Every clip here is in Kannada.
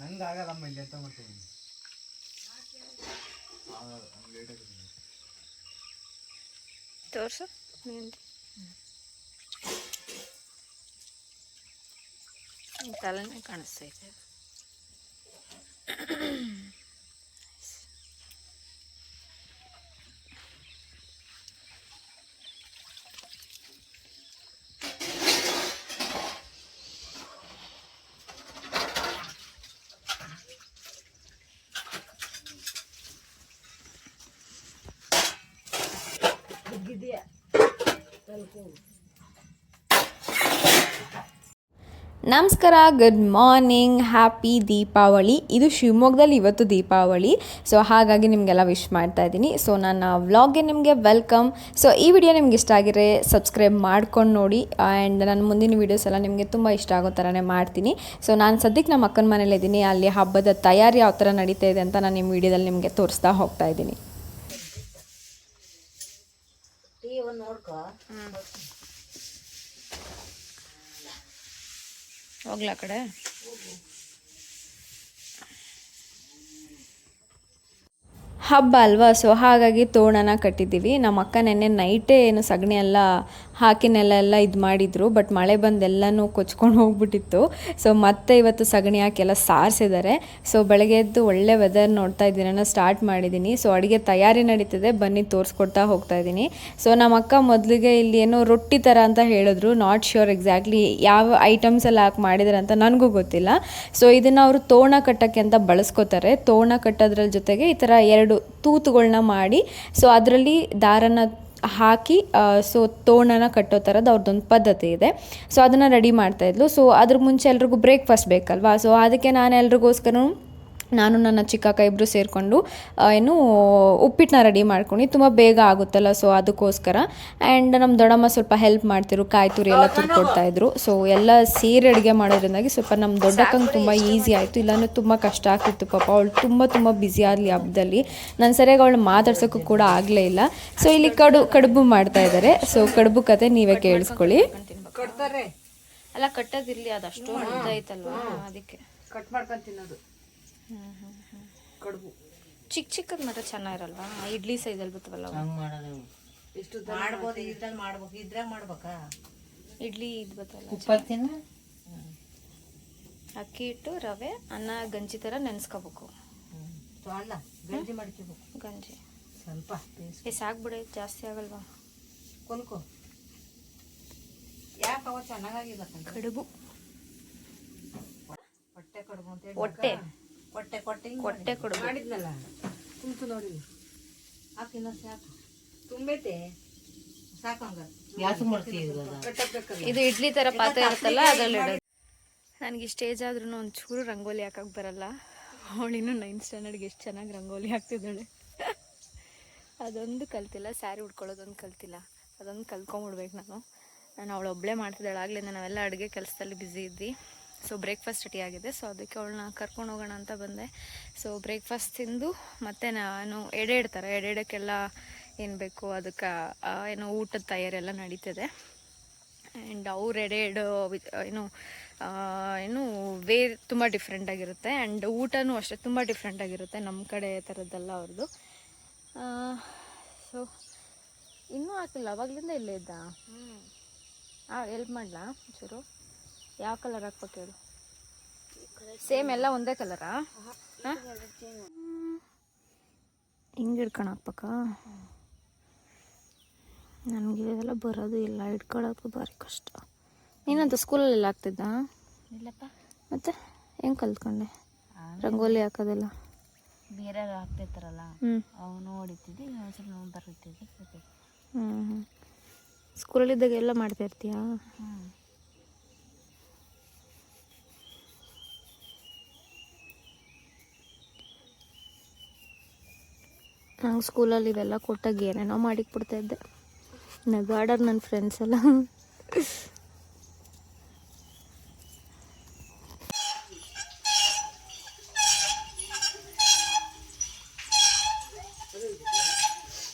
ನಂಗೆ ಆಗಲ್ಲಮ್ಮ ಇಲ್ಲಿ ಅಂತ ಮಾಡ್ತೀನಿ ತೋರ್ಸು ತಲೆನೇ ಕಾಣಿಸ್ತೈತೆ. ನಮಸ್ಕಾರ ಗುಡ್ ಮಾರ್ನಿಂಗ್ ಹ್ಯಾಪಿ ದೀಪಾವಳಿ. ಇದು ಶಿವಮೊಗ್ಗದಲ್ಲಿ ಇವತ್ತು ದೀಪಾವಳಿ. ಸೊ ಹಾಗಾಗಿ ನಿಮಗೆಲ್ಲ ವಿಶ್ ಮಾಡ್ತಾ ಇದ್ದೀನಿ. ಸೊ ನನ್ನ ವ್ಲಾಗ್ಗೆ ನಿಮಗೆ ವೆಲ್ಕಮ್ ಸೊ ಈ ವಿಡಿಯೋ ನಿಮ್ಗೆ ಇಷ್ಟ ಆಗಿದ್ರೆ ಸಬ್ಸ್ಕ್ರೈಬ್ ಮಾಡ್ಕೊಂಡು ನೋಡಿ. ಆ್ಯಂಡ್ ನನ್ನ ಮುಂದಿನ ವೀಡಿಯೋಸ್ ಎಲ್ಲ ನಿಮಗೆ ತುಂಬ ಇಷ್ಟ ಆಗೋ ಥರನೇ ಮಾಡ್ತೀನಿ. ಸೊ ನಾನು ಸದ್ಯಕ್ಕೆ ನಮ್ಮ ಅಕ್ಕನ ಮನೇಲಿದ್ದೀನಿ ಅಲ್ಲಿ ಹಬ್ಬದ ತಯಾರಿ ಯಾವ ಥರ ನಡೀತಾ ಇದೆ ಅಂತ ನಾನು ನಿಮ್ಮ ವಿಡಿಯೋದಲ್ಲಿ ನಿಮಗೆ ತೋರಿಸ್ತಾ ಹೋಗ್ತಾ ಇದ್ದೀನಿ. ಹೋಗ್ಲಾ ಕಡೆ? ಹಬ್ಬ ಅಲ್ವಾ? ಸೊ ಹಾಗಾಗಿ ತೋರಣನ ಕಟ್ಟಿದ್ದೀವಿ. ನಮ್ಮ ಅಕ್ಕ ನೆನ್ನೆ ನೈಟೇ ಏನು ಸಗಣಿ ಎಲ್ಲ ಹಾಕಿ ನೆಲ ಎಲ್ಲ ಇದು ಮಾಡಿದ್ರು ಬಟ್ ಮಳೆ ಬಂದು ಎಲ್ಲನೂ ಕೊಚ್ಕೊಂಡು ಹೋಗ್ಬಿಟ್ಟಿತ್ತು. ಸೊ ಮತ್ತೆ ಇವತ್ತು ಸಗಣಿ ಎಲ್ಲ ಸಾರಿಸಿದ್ದಾರೆ ಸೊ ಬೆಳಗ್ಗೆ ಎದ್ದು ಒಳ್ಳೆ ವೆದರ್ ನೋಡ್ತಾ ಇದ್ದೀನಿ ಸ್ಟಾರ್ಟ್ ಮಾಡಿದ್ದೀನಿ ಸೊ ಅಡುಗೆ ತಯಾರಿ ನಡೀತದೆ, ಬನ್ನಿ ತೋರಿಸ್ಕೊಡ್ತಾ ಹೋಗ್ತಾ ಇದ್ದೀನಿ. ಸೊ ನಮ್ಮ ಅಕ್ಕ ಮೊದಲಿಗೆ ಇಲ್ಲಿ ಏನೋ ರೊಟ್ಟಿ ಥರ ಅಂತ ಹೇಳಿದ್ರು ನಾಟ್ ಶ್ಯೂರ್ ಎಕ್ಸಾಕ್ಟ್ಲಿ ಯಾವ ಐಟಮ್ಸ್ ಎಲ್ಲ ಹಾಕಿ ಮಾಡಿದ್ದಾರೆ ಅಂತ ನನಗೂ ಗೊತ್ತಿಲ್ಲ. ಸೊ ಇದನ್ನು ಅವರು ತೋಣ ಕಟ್ಟೋಕ್ಕೆ ಅಂತ ಬಳಸ್ಕೋತಾರೆ. ತೋಣ ಕಟ್ಟೋದ್ರ ಜೊತೆಗೆ ಈ ಥರ ಎರಡು ತೂತುಗಳನ್ನ ಮಾಡಿ ಸೊ ಅದರಲ್ಲಿ ದಾರನ ಹಾಕಿ ಸೊ ತೋಣನ ಕಟ್ಟೋ ಥರದ್ದು ಅವ್ರದ್ದೊಂದು ಪದ್ಧತಿ ಇದೆ. ಸೊ ಅದನ್ನು ರೆಡಿ ಮಾಡ್ತಾಯಿದ್ಲು ಸೊ ಅದ್ರ ಮುಂಚೆ ಎಲ್ರಿಗೂ ಬ್ರೇಕ್ಫಾಸ್ಟ್ ಬೇಕಲ್ವಾ? ಸೊ ಅದಕ್ಕೆ ನಾನು ಎಲ್ರಿಗೋಸ್ಕರ ನಾನು ನನ್ನ ಚಿಕ್ಕಕ್ಕ ಇಬ್ಬರು ಸೇರಿಕೊಂಡು ಏನು ಉಪ್ಪಿಟ್ಟನ್ನ ರೆಡಿ ಮಾಡ್ಕೊಂಡು ತುಂಬ ಬೇಗ ಆಗುತ್ತಲ್ಲ ಸೊ ಅದಕ್ಕೋಸ್ಕರ. ಆ್ಯಂಡ್ ನಮ್ಮ ದೊಡ್ಡಮ್ಮ ಸ್ವಲ್ಪ ಹೆಲ್ಪ್ ಮಾಡ್ತಿರು ಕಾಯಿ ತುರಿ ಎಲ್ಲ ತುರ್ಕೊಡ್ತಾ ಇದ್ರು ಸೊ ಎಲ್ಲ ಸೀರೆ ಅಡುಗೆ ಮಾಡೋದ್ರಿಂದಾಗಿ ಸ್ವಲ್ಪ ನಮ್ಮ ದೊಡ್ಡಕ್ಕಂಗೆ ತುಂಬ ಈಸಿ ಆಯಿತು. ಇಲ್ಲಾಂದ್ರೆ ತುಂಬ ಕಷ್ಟ ಆಗ್ತಿತ್ತು ಪಾಪ. ಅವಳು ತುಂಬ ತುಂಬ ಬ್ಯುಸಿ ಆಗಲಿ ಹಬ್ಬದಲ್ಲಿ. ನಾನು ಸರಿಯಾಗಿ ಅವಳು ಮಾತಾಡ್ಸೋಕ್ಕೂ ಕೂಡ ಆಗಲೇ ಇಲ್ಲ. ಸೊ ಇಲ್ಲಿ ಕಡು ಕಡುಬು ಮಾಡ್ತಾ ಇದ್ದಾರೆ ಸೊ ಕಡುಬು ಕತೆ ನೀವೇ ಕೇಳಿಸ್ಕೊಳ್ಳಿ. ಅಲ್ಲ ಕಟ್ಟೋದಿರ್ಲಿ ಅದಷ್ಟು ಅದಕ್ಕೆ. ಕಟ್ ಮಾಡ್ಕೊಂಡು ತಿನ್ನೋದು. ಕಡುಬು. ಚಿಕ್ಕ ಚಿಕ್ಕದ ಮಾತ್ರ ಚೆನ್ನಾಗಿರಲ್ವಾ? ಇಡ್ಲಿ ಸೈಜಲ್ಲಿ ಬರ್ತವಲ್ಲ ಅವು. ಇಷ್ಟು ಮಾಡ್ಬೋದು ಇದ್ರಲ್ಲಿ ಮಾಡ್ಬೇಕು. ಇದ್ರಾಗ ಮಾಡ್ಬೇಕಾ? ಇಡ್ಲಿ ಇದು ಬತ್ತಲ್ಲ ಉಪ್ಪತ್ತಿನ ಅಕ್ಕಿ ಹಿಟ್ಟು ರವೆ ಅನ್ನ ಗಂಜಿ ಥರ ನೆನೆಸ್ಕೋಬೇಕು. ಅಲ್ಲ ಗಂಜಿ ಮಾಡ್ಕೋಬೇಕು. ಗಂಜಿ. ಸ್ವಲ್ಪ ಬೇಸ್ ಏ ಸಾಕ್ಬಿಡೆ ಜಾಸ್ತಿ ಆಗಲ್ವಾ? ಕೊಲ್ಕೊ. ಯಾಕೆ ಅವ ಚೆನ್ನಾಗಾಗಿಲ್ಲ? ಕಡುಬು. ಹೊಟ್ಟೆ ಕಡುಬು ಅಂತ ಹೇಳಿ ಹೊಟ್ಟೆ. ಹೊಟ್ಟೆ ಕೊಟ್ಟೆ ಕೊಟ್ಟೆ ಕೊಡು ಮಾಡಿದ್ನಲ್ಲ? ತುಂಬ್ತು ನೋಡಿ. ಹಾಕಿ ಇನ್ನೊಂದು ಸಾಕು. ತುಂಬೈತೆ. ಇದು ಇಡ್ಲಿ ತರ ಪಾತ್ರೆ ಇರುತ್ತಲ್ಲ ಅದ್ರಲ್ಲಿ ಇಡೋದು. ನನಗೆ ಸ್ಟೇಜ್ ಆದ್ರೂ ಒಂಚೂರು ರಂಗೋಲಿ ಹಾಕಕ್ಕೆ ಬರಲ್ಲ. ಅವಳಿನ ನೈನ್ತ್ ಸ್ಟ್ಯಾಂಡರ್ಡ್ಗೆ ಎಷ್ಟು ಚೆನ್ನಾಗಿ ರಂಗೋಲಿ ಹಾಕ್ತಿದ್ದಾಳೆ. ಅದೊಂದು ಕಲ್ತಿಲ್ಲ ಸ್ಯಾರಿ ಉಟ್ಕೊಳ್ಳೋದೊಂದು ಕಲ್ತಿಲ್ಲ. ಅದೊಂದು ಕಲ್ತ್ಕೊಂಬಿಡ್ಬೇಕು ನಾನು. ನಾನು ಅವಳು ಒಬ್ಬಳೇ ಮಾಡ್ತಿದ್ದಾಳೆ. ಆಗಲಿಂದ ನಾವೆಲ್ಲ ಅಡುಗೆ ಕೆಲಸದಲ್ಲಿ ಬ್ಯುಸಿ ಇದ್ವಿ. ಸೊ ಬ್ರೇಕ್ಫಾಸ್ಟ್ ರೆಡಿ ಆಗಿದೆ. ಸೊ ಅದಕ್ಕೆ ಅವಳನ್ನ ಕರ್ಕೊಂಡು ಹೋಗೋಣ ಅಂತ ಬಂದೆ. ಸೊ ಬ್ರೇಕ್ಫಾಸ್ಟ್ ತಿಂದು ಮತ್ತೆ ನಾನು ಎಡೆ ಇಡ್ತಾರೆ. ಎಡೆ ಇಡೋಕ್ಕೆಲ್ಲ ಏನು ಬೇಕು? ಅದಕ್ಕೆ ಏನೋ ಊಟದ ತಯಾರಿ ಎಲ್ಲ ನಡೀತದೆ. ಆ್ಯಂಡ್ ಅವ್ರು ಎಡೆ ಇಡೋ ಏನು ಏನು ವೇ ತುಂಬ ಡಿಫ್ರೆಂಟ್ ಆಗಿರುತ್ತೆ. ಆ್ಯಂಡ್ ಊಟನೂ ಅಷ್ಟೇ ತುಂಬ ಡಿಫ್ರೆಂಟ್ ಆಗಿರುತ್ತೆ ನಮ್ಮ ಕಡೆ ಥರದ್ದೆಲ್ಲ ಅವ್ರದ್ದು ಸೊ ಇನ್ನೂ ಆಗ್ತಿಲ್ಲ ಅವಾಗಲಿಂದ ಇಲ್ಲೇ ಇದ್ದ? ಹಾಂ ಎಲ್ಪ್ ಮಾಡಲಾ ಚೂರು ಯಾವ ಕಲರ್ ಹಾಕ್ಬೇಕು ಹೇಳು? ಸೇಮ್ ಎಲ್ಲ ಒಂದೇ ಕಲರಾ ಹಿಂಗೆ ಹಿಡ್ಕೊಂಡು ಹಾಕ್ಬೇಕಾ? ನನಗೆ ಇದೆಲ್ಲ ಬರೋದು ಇಲ್ಲ ಹಿಡ್ಕೊಳ್ಳೋದು ಭಾರಿ ಕಷ್ಟ. ನೀನಂತ ಸ್ಕೂಲಲ್ಲಿ ಆಗ್ತಿದ್ದ ಇಲ್ಲಪ್ಪ. ಮತ್ತೆ ಹೆಂಗೆ ಕಲ್ತ್ಕೊಂಡೆ? ರಂಗೋಲಿ ಹಾಕೋದೆಲ್ಲ? ಬೇರೆ ಹಾಕ್ತಿರ್ತಾರಲ್ಲ ಅವನು ಹೊಡಿತಿದ್ದೆ ಒಂದ್ಸಲ ನಾವು ಬರುತ್ತಿದ್ದೆ ಹ್ಞೂ ಸ್ಕೂಲಲ್ಲಿದ್ದಾಗ ಎಲ್ಲ ಮಾಡ್ತಾ ಇರ್ತೀಯಾ? ನಂಗೆ ಸ್ಕೂಲಲ್ಲಿ ಇವೆಲ್ಲ ಕೊಟ್ಟಾಗ ಏನೇನೋ ಮಾಡಿಕ್ಬಿಡ್ತಾ ಇದ್ದೆ. ನಗಾಡರ್ ನನ್ನ ಫ್ರೆಂಡ್ಸ್ ಎಲ್ಲ.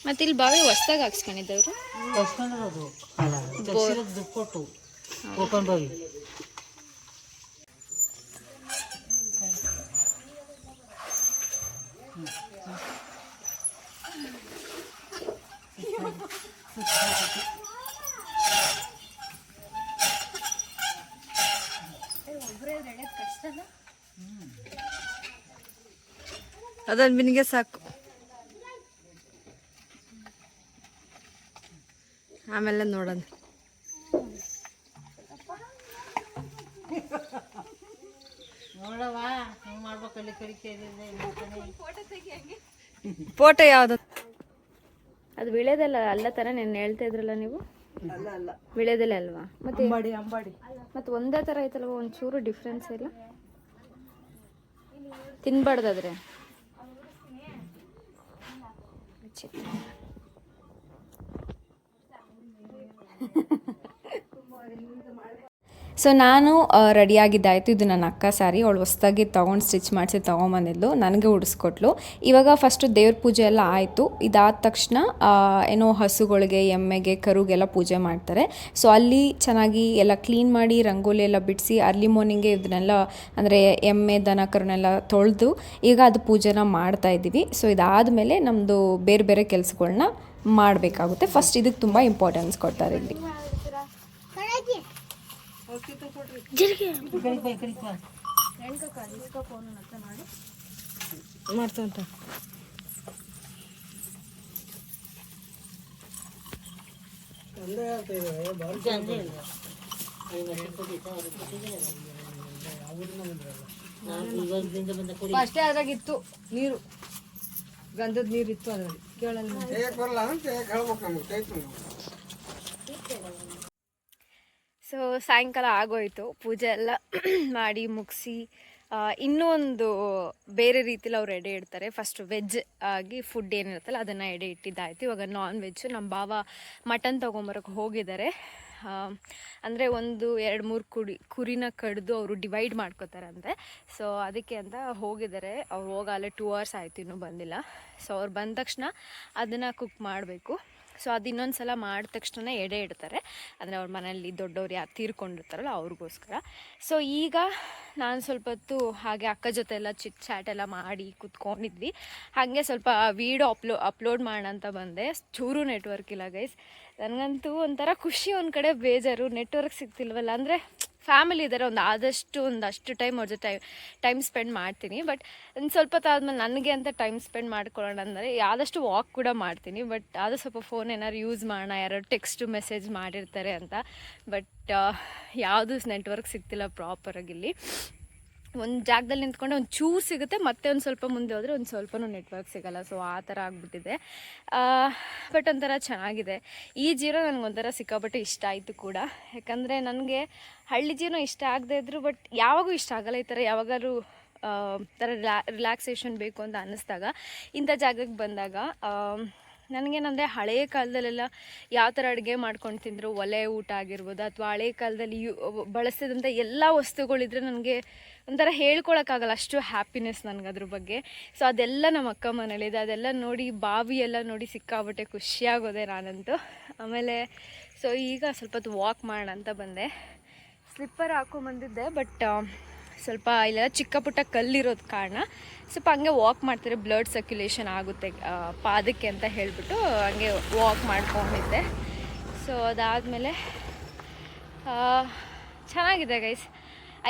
ಮತ್ತೆ ಇಲ್ಲಿ ಬಾವಿ ಹೊಸ್ದಾಗಿ ಹಾಕ್ಸ್ಕೊಂಡಿದ್ದವ್ರು ಕೊಟ್ಟು ಅದೊಂದು ಬಿನಿಗೆ ಸಾಕು. ಆಮೇಲೆ ನೋಡೋಣ. ನೋಡವಾ ಮಾಡ್ಬೇಕು ಅಲ್ಲಿ ಕಡಿಕೆ ಫೋಟೋ ಯಾವುದು? ಅದು ವಿಳೆದಲ್ಲ ಅಲ್ಲ ತರ ನೆನ್ನೆ ಹೇಳ್ತಾ ಇದ್ರಲ್ಲ ನೀವು? ಅಲ್ಲ ಅಲ್ಲ. ವಿಳೆದಲ್ಲೇ ಅಲ್ವಾ? ಮತ್ತೆ ಅಂಬಾಡಿ ಅಂಬಾಡಿ. ಮತ್ತೆ ಒಂದೇ ತರ ಐತಲ್ವ ಒಂಚೂರು ಡಿಫ್ರೆನ್ಸ್ ಇಲ್ಲ? ತಿನ್ಬಾರ್ದಾದ್ರೆ. ಸೊ ನಾನು ರೆಡಿಯಾಗಿದ್ದಾಯಿತು. ಇದು ನನ್ನ ಅಕ್ಕ ಸಾರಿ. ಅವಳು ಹೊಸ್ದಾಗಿ ತೊಗೊಂಡು ಸ್ಟಿಚ್ ಮಾಡಿಸಿ ತೊಗೊಂಬಂದಿದ್ಲು. ನನಗೆ ಉಡಿಸ್ಕೊಟ್ಲು. ಇವಾಗ ಫಸ್ಟು ದೇವ್ರ ಪೂಜೆ ಎಲ್ಲ ಆಯಿತು. ಇದಾದ ತಕ್ಷಣ ಏನೋ ಹಸುಗಳಿಗೆ, ಎಮ್ಮೆಗೆ, ಕರುಗೆಲ್ಲ ಪೂಜೆ ಮಾಡ್ತಾರೆ. ಸೊ ಅಲ್ಲಿ ಚೆನ್ನಾಗಿ ಎಲ್ಲ ಕ್ಲೀನ್ ಮಾಡಿ, ರಂಗೋಲಿ ಎಲ್ಲ ಬಿಡಿಸಿ ಅರ್ಲಿ ಮಾರ್ನಿಂಗೆ ಇದನ್ನೆಲ್ಲ, ಅಂದರೆ ಎಮ್ಮೆ, ದನ, ಕರುನೆಲ್ಲ ತೊಳೆದು, ಈಗ ಅದು ಪೂಜೆನ ಮಾಡ್ತಾ ಇದ್ದೀವಿ. ಸೊ ಇದಾದಮೇಲೆ ನಮ್ಮದು ಬೇರೆ ಬೇರೆ ಕೆಲಸಗಳನ್ನ ಮಾಡಬೇಕಾಗುತ್ತೆ. ಫಸ್ಟ್ ಇದಕ್ಕೆ ತುಂಬ ಇಂಪಾರ್ಟೆನ್ಸ್ ಕೊಡ್ತಾರೆ ಇಲ್ಲಿ. ಮಾಡ್ತಂತ ಅಷ್ಟೇ ಅದ್ರಾಗಿತ್ತು ನೀರು. ಗಂಧದ ನೀರು ಇತ್ತು ಅದ್ರಲ್ಲಿ. ಕೇಳಲ್ಲ ಬರಲ್ಲ ಅಂತ ಹೇಳ್ಬೇಕು ನಮ್ಗೆ ಕೈತು ಸೊ ಸಾಯಂಕಾಲ ಆಗೋಯ್ತು. ಪೂಜೆ ಎಲ್ಲ ಮಾಡಿ ಮುಗಿಸಿ ಇನ್ನೂ ಒಂದು ಬೇರೆ ರೀತಿಲಿ ಅವ್ರು ಎಡೆ ಇಡ್ತಾರೆ. ಫಸ್ಟ್ ವೆಜ್ ಆಗಿ ಫುಡ್ ಏನಿರುತ್ತಲ್ಲ ಅದನ್ನು ಎಡೆ ಇಟ್ಟಿದ್ದಾಯ್ತು. ಇವಾಗ ನಾನ್ ವೆಜ್ ನಮ್ಮ ಭಾವ ಮಟನ್ ತೊಗೊಂಬರಕ್ಕೆ ಹೋಗಿದ್ದಾರೆ. ಅಂದರೆ ಒಂದು ಎರಡು ಮೂರು ಕುಡಿ, ಕುರಿನ ಕಡಿದು ಅವರು ಡಿವೈಡ್ ಮಾಡ್ಕೋತಾರಂತೆ. ಸೊ ಅದಕ್ಕೆ ಅಂತ ಹೋಗಿದ್ದಾರೆ. ಅವ್ರು ಹೋಗಲ್ಲೇ ಟೂ ಅವರ್ಸ್ ಆಯಿತು ಇನ್ನೂ ಬಂದಿಲ್ಲ. ಸೊ ಅವ್ರು ಬಂದ ತಕ್ಷಣ ಅದನ್ನು ಕುಕ್ ಮಾಡಬೇಕು. ಸೊ ಅದು ಇನ್ನೊಂದು ಸಲ ಮಾಡಿದ ತಕ್ಷಣ ಎಡೆ ಇಡ್ತಾರೆ. ಅಂದರೆ ಅವ್ರ ಮನೆಯಲ್ಲಿ ದೊಡ್ಡವ್ರು ಯಾರು ತೀರ್ಕೊಂಡಿರ್ತಾರಲ್ಲ ಅವ್ರಿಗೋಸ್ಕರ. ಸೊ ಈಗ ನಾನು ಸ್ವಲ್ಪ ಹೊತ್ತು ಹಾಗೆ ಅಕ್ಕ ಜೊತೆ ಎಲ್ಲ ಚಿಟ್ ಚಾಟ್ ಎಲ್ಲ ಮಾಡಿ ಕೂತ್ಕೊಂಡಿದ್ವಿ. ಹಾಗೆ ಸ್ವಲ್ಪ ವೀಡಿಯೋ ಅಪ್ಲೋ, ಅಪ್ಲೋಡ್ ಮಾಡೋಣ ಅಂತ ಬಂದೆ. ಚೂರು ನೆಟ್ವರ್ಕ್ ಇಲ್ಲ ಗೈಸ್. ನನಗಂತೂ ಒಂಥರ ಖುಷಿ ಒಂದು ಕಡೆ ಬೇಜಾರು. ನೆಟ್ವರ್ಕ್ ಸಿಗ್ತಿಲ್ವಲ್ಲ. ಅಂದರೆ ಫ್ಯಾಮಿಲಿ ಇದ್ದಾರೆ ಒಂದು ಆದಷ್ಟು ಒಂದಷ್ಟು ಟೈಮ್ ಅವ್ರ ಜೊತೆ ಟೈಮ್ ಸ್ಪೆಂಡ್ ಮಾಡ್ತೀನಿ. ಬಟ್ ಒಂದು ಸ್ವಲ್ಪ ಹೊತ್ತಾದ್ಮೇಲೆ ನನಗೆ ಅಂತ ಟೈಮ್ ಸ್ಪೆಂಡ್ ಮಾಡ್ಕೊಳ್ಳೋಣ ಅಂದರೆ ಆದಷ್ಟು ವಾಕ್ ಕೂಡ ಮಾಡ್ತೀನಿ. ಬಟ್ ಆದರೂ ಸ್ವಲ್ಪ ಫೋನ್ ಏನಾದ್ರು ಯೂಸ್ ಮಾಡೋಣ ಯಾರು ಟೆಕ್ಸ್ಟು ಮೆಸೇಜ್ ಮಾಡಿರ್ತಾರೆ ಅಂತ. ಬಟ್ ಯಾವುದು ನೆಟ್ವರ್ಕ್ ಸಿಗ್ತಿಲ್ಲ ಪ್ರಾಪರಾಗಿ ಇಲ್ಲಿ. ಒಂದು ಜಾಗದಲ್ಲಿ ನಿಂತ್ಕೊಂಡೆ ಒಂದು ಚೂರು ಸಿಗುತ್ತೆ, ಮತ್ತೆ ಒಂದು ಸ್ವಲ್ಪ ಮುಂದೆ ಹೋದರೆ ಒಂದು ಸ್ವಲ್ಪನೂ ನೆಟ್ವರ್ಕ್ ಸಿಗಲ್ಲ. ಸೊ ಆ ಥರ ಆಗಿಬಿಟ್ಟಿದೆ. ಬಟ್ ಒಂಥರ ಚೆನ್ನಾಗಿದೆ. ಈ ಜೀರೋ ನನಗೊಂಥರ ಸಿಕ್ಕಾಪಟ್ಟೆ ಇಷ್ಟ ಆಯಿತು ಕೂಡ. ಯಾಕಂದರೆ ನನಗೆ ಹಳ್ಳಿ ಜೀವನ ಇಷ್ಟ ಆಗದೆ ಇದ್ರು ಬಟ್ ಯಾವಾಗೂ ಇಷ್ಟ ಆಗಲ್ಲ ಈ ಥರ ಯಾವಾಗಾದ್ರೂ ಥರ ರಿಲಾ ರಿಲ್ಯಾಕ್ಸೇಷನ್ ಬೇಕು ಅಂತ ಅನ್ನಿಸ್ದಾಗ ಇಂಥ ಜಾಗಕ್ಕೆ ಬಂದಾಗ ನನಗೇನಂದರೆ ಹಳೆಯ ಕಾಲದಲ್ಲೆಲ್ಲ ಯಾವ ಥರ ಅಡುಗೆ ಮಾಡ್ಕೊಂಡು ತಿಂದರು, ಒಲೆ ಊಟ ಆಗಿರ್ಬೋದು ಅಥವಾ ಹಳೆಯ ಕಾಲದಲ್ಲಿ ಯು ಬಳಸಿದಂಥ ಎಲ್ಲ ವಸ್ತುಗಳಿದ್ರೆ ನನಗೆ ಒಂಥರ ಹೇಳ್ಕೊಳಕ್ಕಾಗಲ್ಲ ಅಷ್ಟು ಹ್ಯಾಪಿನೆಸ್ ನನಗೆ ಅದ್ರ ಬಗ್ಗೆ. ಸೊ ಅದೆಲ್ಲ ನಮ್ಮ ಅಕ್ಕ ಮನೇಲಿದೆ. ಅದೆಲ್ಲ ನೋಡಿ ಬಾವಿ ಎಲ್ಲ ನೋಡಿ ಸಿಕ್ಕಾಬಿಟ್ಟೆ ಖುಷಿಯಾಗೋದೆ ನಾನಂತೂ. ಆಮೇಲೆ ಸೊ ಈಗ ಸ್ವಲ್ಪ ವಾಕ್ ಮಾಡೋಣ ಅಂತ ಬಂದೆ. ಸ್ಲಿಪ್ಪರ್ ಹಾಕೊಂಬಂದಿದ್ದೆ ಬಟ್ ಸ್ವಲ್ಪ ಇಲ್ಲೆಲ್ಲ ಚಿಕ್ಕ ಪುಟ್ಟ ಕಲ್ಲಿರೋದು ಕಾರಣ ಸ್ವಲ್ಪ ಹಂಗೆ ವಾಕ್ ಮಾಡ್ತಾರೆ ಬ್ಲಡ್ ಸರ್ಕ್ಯುಲೇಷನ್ ಆಗುತ್ತೆ ಪಾದಕ್ಕೆ ಅಂತ ಹೇಳಿಬಿಟ್ಟು ಹಂಗೆ ವಾಕ್ ಮಾಡ್ಕೊಂಡಿದ್ದೆ. ಸೊ ಅದಾದಮೇಲೆ ಚೆನ್ನಾಗಿದೆ ಗೈಸ್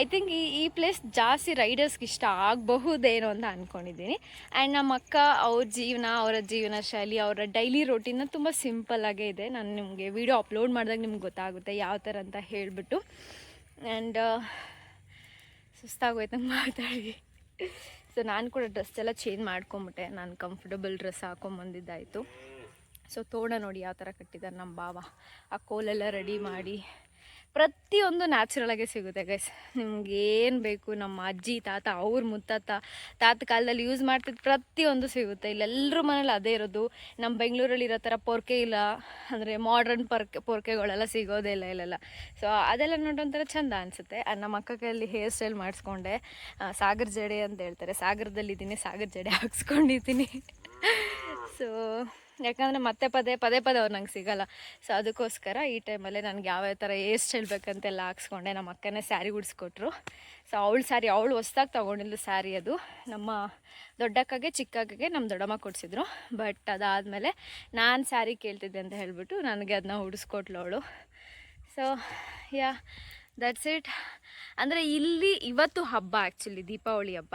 ಐ ಥಿಂಕ್ ಈ ಈ ಪ್ಲೇಸ್ ಜಾಸ್ತಿ ರೈಡರ್ಸ್ಗೆ ಇಷ್ಟ ಆಗಬಹುದೇನೋ ಅಂತ ಅಂದ್ಕೊಂಡಿದ್ದೀನಿ ಆ್ಯಂಡ್ ನಮ್ಮ ಅಕ್ಕ, ಅವ್ರ ಜೀವನ, ಅವರ ಜೀವನ ಶೈಲಿ, ಅವರ ಡೈಲಿ ರೊಟೀನ ತುಂಬ ಸಿಂಪಲ್ಲಾಗೇ ಇದೆ. ನಾನು ನಿಮಗೆ ವಿಡಿಯೋ ಅಪ್ಲೋಡ್ ಮಾಡಿದಾಗ ನಿಮ್ಗೆ ಗೊತ್ತಾಗುತ್ತೆ ಯಾವ ಥರ ಅಂತ ಹೇಳಿಬಿಟ್ಟು. ಆ್ಯಂಡ್ ಸುಸ್ತಾಗೋಯ್ತು ಮಾತಾಡಿ. ಸೊ ನಾನು ಕೂಡ ಡ್ರೆಸ್ ಎಲ್ಲ ಚೇಂಜ್ ಮಾಡ್ಕೊಂಬಿಟ್ಟೆ. ನಾನು ಕಂಫರ್ಟಬಲ್ ಡ್ರೆಸ್ ಹಾಕೊಂಬಂದಿದ್ದಾಯಿತು. ಸೊ ತೋಡ ನೋಡಿ ಯಾವ ಥರ ಕಟ್ಟಿದ್ದಾರೆ ನಮ್ಮ ಬಾವ ಆ ಕೋಲೆಲ್ಲ ರೆಡಿ ಮಾಡಿ. ಪ್ರತಿಯೊಂದು ನ್ಯಾಚುರಲಾಗೆ ಸಿಗುತ್ತೆ ಗೈಸ್ ನಿಮ್ಗೆ ಏನು ಬೇಕು, ನಮ್ಮ ಅಜ್ಜಿ, ತಾತ, ಅವ್ರ ಮುತ್ತಾತ, ತಾತ ಕಾಲದಲ್ಲಿ ಯೂಸ್ ಮಾಡ್ತಿದ್ದು ಪ್ರತಿಯೊಂದು ಸಿಗುತ್ತೆ. ಇಲ್ಲೆಲ್ಲರ ಮನೇಲಿ ಅದೇ ಇರೋದು. ನಮ್ಮ ಬೆಂಗಳೂರಲ್ಲಿ ಇರೋ ಥರ ಪೊರ್ಕೆ ಇಲ್ಲ. ಅಂದರೆ ಮಾಡ್ರನ್ ಪೊರ್ಕೆ, ಪೊರ್ಕೆಗಳೆಲ್ಲ ಸಿಗೋದೇ ಇಲ್ಲ ಇಲ್ಲೆಲ್ಲ. ಸೊ ಅದೆಲ್ಲ ನೋಡೋಂಥರ ಚಂದ ಅನಿಸುತ್ತೆ. ನಮ್ಮ ಅಕ್ಕ ಕೈಯಲ್ಲಿ ಹೇರ್ ಸ್ಟೈಲ್ ಮಾಡಿಸ್ಕೊಂಡೆ. ಸಾಗರ್ ಜಡೆ ಅಂತ ಹೇಳ್ತಾರೆ. ಸಾಗರದಲ್ಲಿದ್ದೀನಿ, ಸಾಗರ್ ಜಡೆ ಹಾಕ್ಸ್ಕೊಂಡಿದ್ದೀನಿ. ಸೊ ಯಾಕಂದರೆ ಮತ್ತೆ ಪದೇ ಪದೇ ಪದೇ ಅವ್ರು ನಂಗೆ ಸಿಗಲ್ಲ. ಸೊ ಅದಕ್ಕೋಸ್ಕರ ಈ ಟೈಮಲ್ಲೇ ನನಗೆ ಯಾವ್ಯಾವ ಥರ ಏಸ್ಟ್ ಸ್ಟೈಲ್ ಬೇಕಂತೆಲ್ಲ ಹಾಕ್ಸ್ಕೊಂಡೆ. ನಮ್ಮ ಅಕ್ಕನೇ ಸ್ಯಾರಿ ಉಡಿಸ್ಕೊಟ್ರು. ಸೊ ಅವಳು ಸ್ಯಾರಿ ಅವಳು ಹೊಸ್ದಾಗಿ ತೊಗೊಂಡಿದ್ದು ಸ್ಯಾರಿ ಅದು. ನಮ್ಮ ದೊಡ್ಡಕ್ಕಗೆ ಚಿಕ್ಕಕ್ಕಗೆ ನಮ್ಮ ದೊಡ್ಡಮ್ಮ ಕೊಡಿಸಿದ್ರು. ಬಟ್ ಅದಾದಮೇಲೆ ನಾನು ಸ್ಯಾರಿ ಕೇಳ್ತಿದ್ದೆ ಅಂತ ಹೇಳಿಬಿಟ್ಟು ನನಗೆ ಅದನ್ನ ಉಡಿಸ್ಕೊಟ್ಲು ಅವಳು. ಸೊ ಯಾ ದಟ್ಸ್ ಇಟ್ ಅಂದರೆ ಇಲ್ಲಿ ಇವತ್ತು ಹಬ್ಬ ಆ್ಯಕ್ಚುಲಿ ದೀಪಾವಳಿ ಹಬ್ಬ.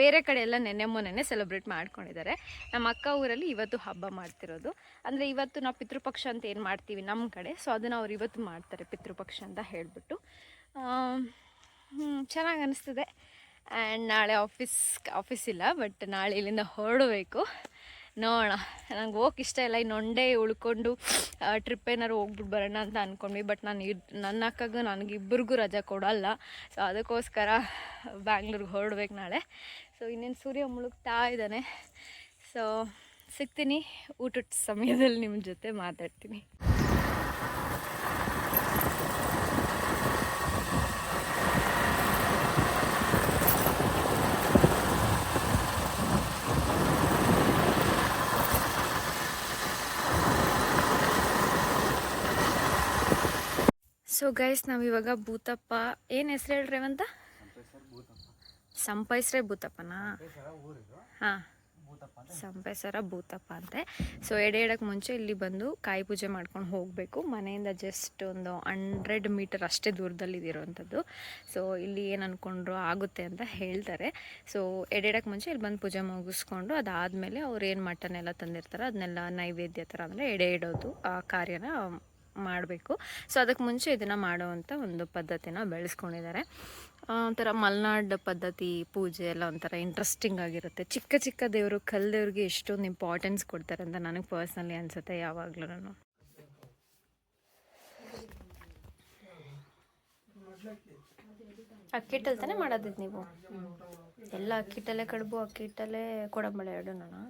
ಬೇರೆ ಕಡೆ ಎಲ್ಲ ನೆನ್ನೆ ಮೊನ್ನೆ ಸೆಲೆಬ್ರೇಟ್ ಮಾಡ್ಕೊಂಡಿದ್ದಾರೆ. ನಮ್ಮ ಅಕ್ಕ ಊರಲ್ಲಿ ಇವತ್ತು ಹಬ್ಬ ಮಾಡ್ತಿರೋದು. ಅಂದರೆ ಇವತ್ತು ನಾವು ಪಿತೃಪಕ್ಷ ಅಂತ ಏನು ಮಾಡ್ತೀವಿ ನಮ್ಮ ಕಡೆ ಸೊ ಅದನ್ನು ಅವ್ರು ಇವತ್ತು ಮಾಡ್ತಾರೆ ಪಿತೃಪಕ್ಷ ಅಂತ ಹೇಳಿಬಿಟ್ಟು. ಚೆನ್ನಾಗಿ ಅನಿಸ್ತದೆ. ಆ್ಯಂಡ್ ನಾಳೆ ಆಫೀಸ್ ಆಫೀಸ್ ಇಲ್ಲ ಬಟ್ ನಾಳೆ ಇಲ್ಲಿಂದ ಹೊರಡಬೇಕು. ನೋಡೋಣ. ನಂಗೆ ಹೋಗಕ್ಕೆ ಇಷ್ಟ ಇಲ್ಲ. ಇನ್ನು ಒಂಡೆ ಉಳ್ಕೊಂಡು ಟ್ರಿಪ್ ಏನಾರು ಹೋಗ್ಬಿಟ್ಟು ಬರೋಣ ಅಂತ ಅಂದ್ಕೊಂಡ್ವಿ ಬಟ್ ನಾನು ಇದು ನನ್ನ ಅಕ್ಕಗೂ ನನಗೆ ಇಬ್ಬರಿಗೂ ರಜೆ ಕೊಡಲ್ಲ. ಸೊ ಅದಕ್ಕೋಸ್ಕರ ಬ್ಯಾಂಗ್ಳೂರ್ಗೆ ಹೊರಡ್ಬೇಕು ನಾಳೆ. ಸೊ ಇನ್ನೇನು ಸೂರ್ಯ ಮುಳುಗ್ತಾ ಇದ್ದಾನೆ. ಸೊ ಸಿಗ್ತೀನಿ. ಊಟದ ಸಮಯದಲ್ಲಿ ನಿಮ್ಮ ಜೊತೆ ಮಾತಾಡ್ತೀನಿ. ಸೊ ಗೈಸ್ ನಾವಿವಾಗ ಭೂತಪ್ಪ. ಏನು ಹೆಸರು ಹೇಳ್ರಿ ಅಂತ ಸಂಪೈಸ್ರೆ ಭೂತಪ್ಪನ? ಹಾಂ. ಸಂಪೈಸರ ಭೂತಪ್ಪ ಅಂತೆ. ಸೊ ಎಡೆ ಎಡಕ್ಕೆ ಮುಂಚೆ ಇಲ್ಲಿ ಬಂದು ಕಾಯಿ ಪೂಜೆ ಮಾಡ್ಕೊಂಡು ಹೋಗಬೇಕು. ಮನೆಯಿಂದ ಜಸ್ಟ್ ಒಂದು ಹಂಡ್ರೆಡ್ ಮೀಟರ್ ಅಷ್ಟೇ ದೂರದಲ್ಲಿ ಇರೋವಂಥದ್ದು ಸೊ ಇಲ್ಲಿ ಏನು ಅಂದ್ಕೊಂಡ್ರು ಆಗುತ್ತೆ ಅಂತ ಹೇಳ್ತಾರೆ. ಸೊ ಎಡೆಡಕ್ಕೆ ಮುಂಚೆ ಇಲ್ಲಿ ಬಂದು ಪೂಜೆ ಮುಗಿಸ್ಕೊಂಡು ಅದಾದಮೇಲೆ ಅವ್ರು ಏನು ಮಟನ್ ಎಲ್ಲ ತಂದಿರ್ತಾರೆ ಅದನ್ನೆಲ್ಲ ನೈವೇದ್ಯ ಥರ ಅಂದರೆ ಎಡೆ ಇಡೋದು, ಆ ಕಾರ್ಯನ ಮಾಡಬೇಕು. ಸೊ ಅದಕ್ಕೆ ಮುಂಚೆ ಇದನ್ನು ಮಾಡೋವಂಥ ಒಂದು ಪದ್ಧತಿನ ಬೆಳೆಸ್ಕೊಂಡಿದ್ದಾರೆ. ಆ, ಒಂಥರ ಮಲೆನಾಡು ಪದ್ಧತಿ ಪೂಜೆ ಎಲ್ಲ ಒಂಥರ ಇಂಟ್ರೆಸ್ಟಿಂಗ್ ಆಗಿರುತ್ತೆ. ಚಿಕ್ಕ ಚಿಕ್ಕ ದೇವರು ಕಲ್ ದೇವ್ರಿಗೆ ಎಷ್ಟೊಂದು ಇಂಪಾರ್ಟೆನ್ಸ್ ಕೊಡ್ತಾರೆ ಅಂತ ನನಗೆ ಪರ್ಸ್ನಲಿ ಅನಿಸುತ್ತೆ ಯಾವಾಗಲೂ ನಾನು ಅಕ್ಕಿಟ್ಟಲ್ಲಿ ತಾನೇ ಮಾಡೋದಿದ್ದು ನೀವು? ಎಲ್ಲ ಅಕ್ಕಿಟ್ಟಲ್ಲೇ ಕಡುಬು ಅಕ್ಕಿಟ್ಟಲ್ಲೇ ಕೊಡಂಬಳೆ ಎರಡು ನಾನು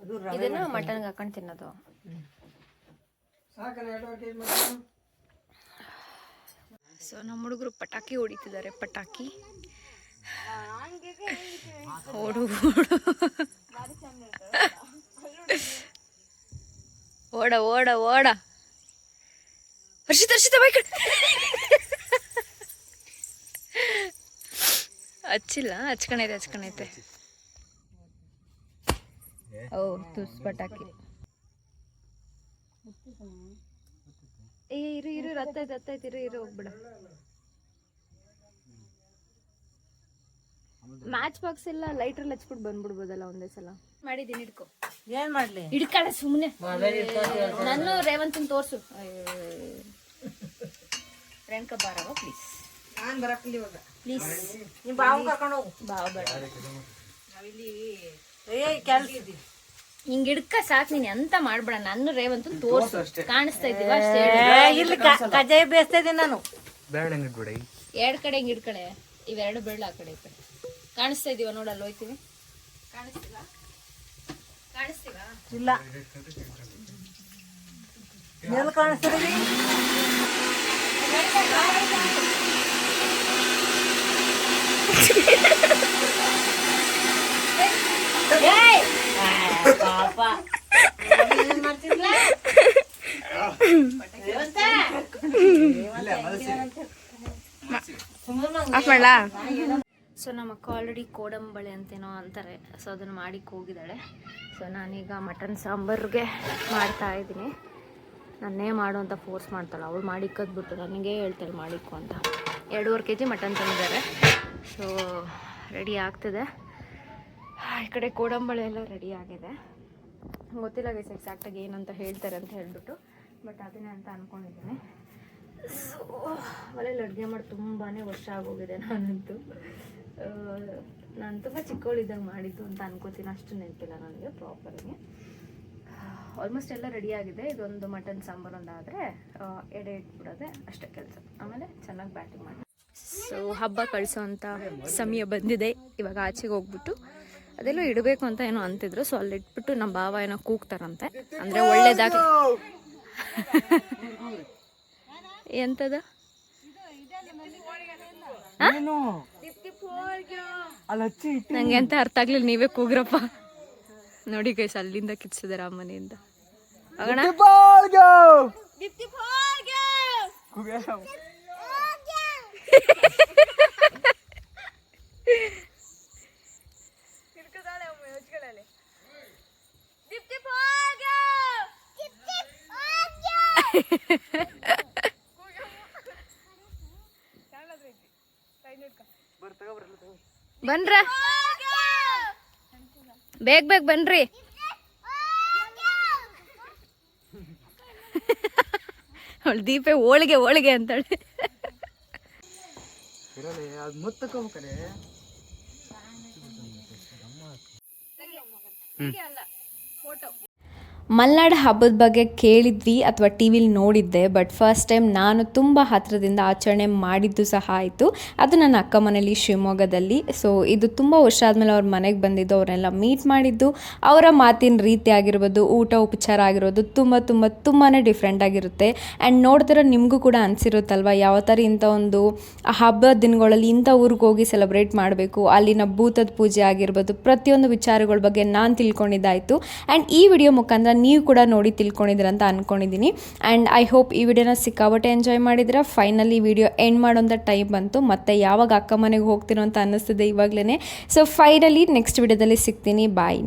ಅದು ಇದನ್ನ ಮಟನ್ಗೆ ಹಾಕೊಂಡು ತಿನ್ನೋದು ಸಾಕನ ಎರಡೂವರೆ ಕೆ ಜಿ ಮಟನ್ ಸೊ ನಮ್ಮ ಹುಡುಗರು ಪಟಾಕಿ ಹೊಡಿತಿದ್ದಾರೆ ಪಟಾಕಿ. ಓಡು ಓಡ. ಓಡ ಓಡ ಹರ್ಷಿತ ಹರ್ಷಿತ ಬೈಕ್ ಹಚ್ಚಿಲ್ಲ ಹಚ್ಕೊಂಡೈತೆ ಹಚ್ಕೊಂಡೈತೆ ಓ ತುಸ್ ಪಟಾಕಿ. ಏ ಇರು ಇರು ರತ್ತೈತೆ ಹತ್ತೈತೆ ಇರು ಇರು ಹೋಗ್ಬಿಡ. ಮ್ಯಾಚ್ ಬಾಕ್ಸ್ ಎಲ್ಲ ಲೈಟ್ರಲ್ಲಿ ಹಚ್ಬಿಟ್ಟು ಬಂದ್ಬಿಡ್ಬೋದಲ್ಲ ಒಂದೇ ಸಲ. ಮಾಡಿದೀನಿ ಹಿಡ್ಕೊ. ಏನ್ ಮಾಡ್ಲಿ? ಹಿಡ್ಕಳ ಸುಮ್ಮನೆ ನಾನು ರೇವಂತನ್ ತೋರ್ಸು. ರೇಣುಕ ಬಾರವ ಪ್ಲೀಸ್ ನಾನು ಬರಕ್ಕಿಲ್ಲ ಇವಾಗ. ಪ್ಲೀಸ್ ನಿಮ್ ಬಾವು ಕರ್ಕೊಂಡು ಹೋಗು. ಬಾವು ಬೇಡ. ಏ ಕೆಲ್ಸ ಹಿಂಗ್ ಹಿಡ್ಕ ಸಾಕ್ ನೀನ್ ಎಂತ ಮಾಡ್ಬೇಡ. ನಾನು ರೇವಂತ ತೋರ್ಸು. ಕಾಣಿಸ್ತಾ ಇದ್ದೀವ ಅಷ್ಟೇ ಇಲ್ಲಿ ಕಜಾಯ ಬೇಯಿಸ್ತಾ ಇದೀನಿ ನಾನು. ಎರಡ್ ಕಡೆ ಹಿಂಗ್ ಹಿಡ್ಕಡೆ ಇವೆರಡು ಬೆಳ್ಳ ಆ ಕಡೆ ಈ ಕಡೆ. ಕಾಣಿಸ್ತಾ ಇದೀವ ಅಲ್ಲಿ ಹೋಯ್ತೀವಿ. ಕಾಣಿಸ್ತೀವ? ಕಾಣಿಸ್ತೀವ? ಇಲ್ಲ. ಎಲ್ಲಿ ಕಾಣಿಸ್ತೀವಿ ಏನ್ ಮಾಡ್ಲಾ? ಸೊ ನಮ್ಮ ಅಕ್ಕ ಆಲ್ರೆಡಿ ಕೋಡಂಬಳೆ ಅಂತೇನೋ ಅಂತಾರೆ. ಸೊ ಅದನ್ನು ಮಾಡಿಕ್ಕೆ ಹೋಗಿದ್ದಾಳೆ. ಸೊ ನಾನೀಗ ಮಟನ್ ಸಾಂಬಾರ್ಗೆ ಮಾಡ್ತಾ ಇದ್ದೀನಿ. ನನ್ನೇ ಮಾಡು ಅಂತ ಫೋರ್ಸ್ ಮಾಡ್ತಾಳೆ. ಅವಳು ಮಾಡಿಕ್ಕದ್ಬಿಟ್ಟು ನನಗೆ ಹೇಳ್ತಾಳೆ ಮಾಡಿಕ್ಕು ಅಂತ. ಎರಡೂವರೆ ಕೆ ಜಿ ಮಟನ್ ತಂದಿದ್ದಾರೆ. ಸೊ ರೆಡಿ ಆಗ್ತಿದೆ. ಈ ಕಡೆ ಕೋಡಂಬಳೆ ಎಲ್ಲ ರೆಡಿ ಆಗಿದೆ. ಗೊತ್ತಿಲ್ಲ ಗೈಸ್ ಎಕ್ಸಾಕ್ಟಾಗಿ ಏನಂತ ಹೇಳ್ತಾರೆ ಅಂತ ಹೇಳ್ಬಿಟ್ಟು ಬಟ್ ಅದನ್ನೇ ಅಂತ ಅಂದ್ಕೊಂಡಿದ್ದೀನಿ ಸೊ ಮನೇಲಿ ಅಡುಗೆ ಮಾಡಿ ತುಂಬಾ ವರ್ಷ ಆಗೋಗಿದೆ ನಾನಂತೂ. ನಾನು ತುಂಬ ಚಿಕ್ಕವಳಿದ್ದಾಗ ಮಾಡಿದ್ದು ಅಂತ ಅನ್ಕೋತೀನಿ, ಅಷ್ಟು ನೆನಪಿಲ್ಲ ನನಗೆ ಪ್ರಾಪರಾಗಿ ಆಲ್ಮೋಸ್ಟ್ ಎಲ್ಲ ರೆಡಿ ಆಗಿದೆ. ಇದೊಂದು ಮಟನ್ ಸಾಂಬಾರು ಒಂದಾದರೆ ಎಡೆ ಇಟ್ಬಿಡೋದೆ ಅಷ್ಟೇ ಕೆಲಸ. ಆಮೇಲೆ ಚೆನ್ನಾಗಿ ಬ್ಯಾಟಿಂಗ್ ಮಾಡಿ ಸೊ ಹಬ್ಬ ಕಳಿಸೋವಂಥ ಸಮಯ ಬಂದಿದೆ. ಇವಾಗ ಆಚೆಗೆ ಹೋಗ್ಬಿಟ್ಟು ಅದೆಲ್ಲೋ ಇಡಬೇಕು ಅಂತ ಏನೋ ಅಂತಿದ್ರು. ಸೊ ಅಲ್ಲಿ ಇಟ್ಬಿಟ್ಟು ನಮ್ಮ ಬಾವ ಏನೋ ಕೂಗ್ತಾರಂತೆ. ಅಂದರೆ ಒಳ್ಳೇದಾಗಿ. ಎಂತದ? ನಂಗೆ ಅಂತ ಅರ್ಥ ಆಗ್ಲಿಲ್ಲ ನೀವೇ ಕೂಗ್ರಪ್ಪ. ನೋಡಿ ಗೈಸ್ ಅಲ್ಲಿಂದ ಕಿತ್ಸಿದಾರೆ ಆ ಮನೆಯಿಂದ. ಹೋಗೋಣ. ಬನ್ರ ಬೇಗ ಬೇಗ ಬನ್ರಿ. ಅವಳು ದೀಪೆ ಹೋಳಿಗೆ ಹೋಳಿಗೆ ಅಂತಾಳೆ. ಮಲ್ನಾಡ್ ಹಬ್ಬದ ಬಗ್ಗೆ ಕೇಳಿದ್ವಿ ಅಥವಾ ಟಿ ವಿಲಿ ನೋಡಿದ್ದೆ ಬಟ್ ಫಸ್ಟ್ ಟೈಮ್ ನಾನು ತುಂಬ ಹತ್ತಿರದಿಂದ ಆಚರಣೆ ಮಾಡಿದ್ದು ಸಹ ಆಯಿತು. ಅದು ನನ್ನ ಅಕ್ಕ ಮನೇಲಿ ಶಿವಮೊಗ್ಗದಲ್ಲಿ. ಸೊ ಇದು ತುಂಬ ವರ್ಷ ಆದಮೇಲೆ ಅವ್ರ ಮನೆಗೆ ಬಂದಿದ್ದು, ಅವರೆಲ್ಲ ಮೀಟ್ ಮಾಡಿದ್ದು. ಅವರ ಮಾತಿನ ರೀತಿ ಆಗಿರ್ಬೋದು, ಊಟ ಉಪಚಾರ ಆಗಿರೋದು ತುಂಬ ತುಂಬ ತುಂಬಾ ಡಿಫ್ರೆಂಟ್ ಆಗಿರುತ್ತೆ. ಆ್ಯಂಡ್ ನೋಡಿದ್ರೆ ನಿಮಗೂ ಕೂಡ ಅನಿಸಿರುತ್ತಲ್ವ, ಯಾವ ಥರ ಇಂಥ ಒಂದು ಹಬ್ಬದ ದಿನಗಳಲ್ಲಿ ಇಂಥ ಊರಿಗೆ ಹೋಗಿ ಸೆಲೆಬ್ರೇಟ್ ಮಾಡಬೇಕು? ಅಲ್ಲಿನ ಭೂತದ ಪೂಜೆ ಆಗಿರ್ಬೋದು, ಪ್ರತಿಯೊಂದು ವಿಚಾರಗಳ ಬಗ್ಗೆ ನಾನು ತಿಳ್ಕೊಂಡಿದ್ದಾಯಿತು. ಆ್ಯಂಡ್ ಈ ವಿಡಿಯೋ ಮುಖಾಂತರ ನೀವು ಕೂಡ ನೋಡಿ ತಿಳ್ಕೊಂಡಿದ್ದೀರ ಅಂತ ಅಂದ್ಕೊಂಡಿದ್ದೀನಿ ಆ್ಯಂಡ್ ಐ ಹೋಪ್ ಈ ವಿಡಿಯೋನ ಸಿಕ್ಕಾಬಟ್ಟೆ ಎಂಜಾಯ್ ಮಾಡಿದ್ರೆ ಫೈನಲಿ ವಿಡಿಯೋ ಎಂಡ್ ಮಾಡೋಂಥ ಟೈಮ್ ಬಂತು. ಮತ್ತೆ ಯಾವಾಗ ಅಕ್ಕ ಮನೆಗೆ ಹೋಗ್ತೀನೋ ಅಂತ ಅನ್ನಿಸ್ತಿದೆ ಇವಾಗಲೇ ಸೊ ಫೈನಲಿ ನೆಕ್ಸ್ಟ್ ವಿಡಿಯೋದಲ್ಲಿ ಸಿಗ್ತೀನಿ. ಬಾಯ್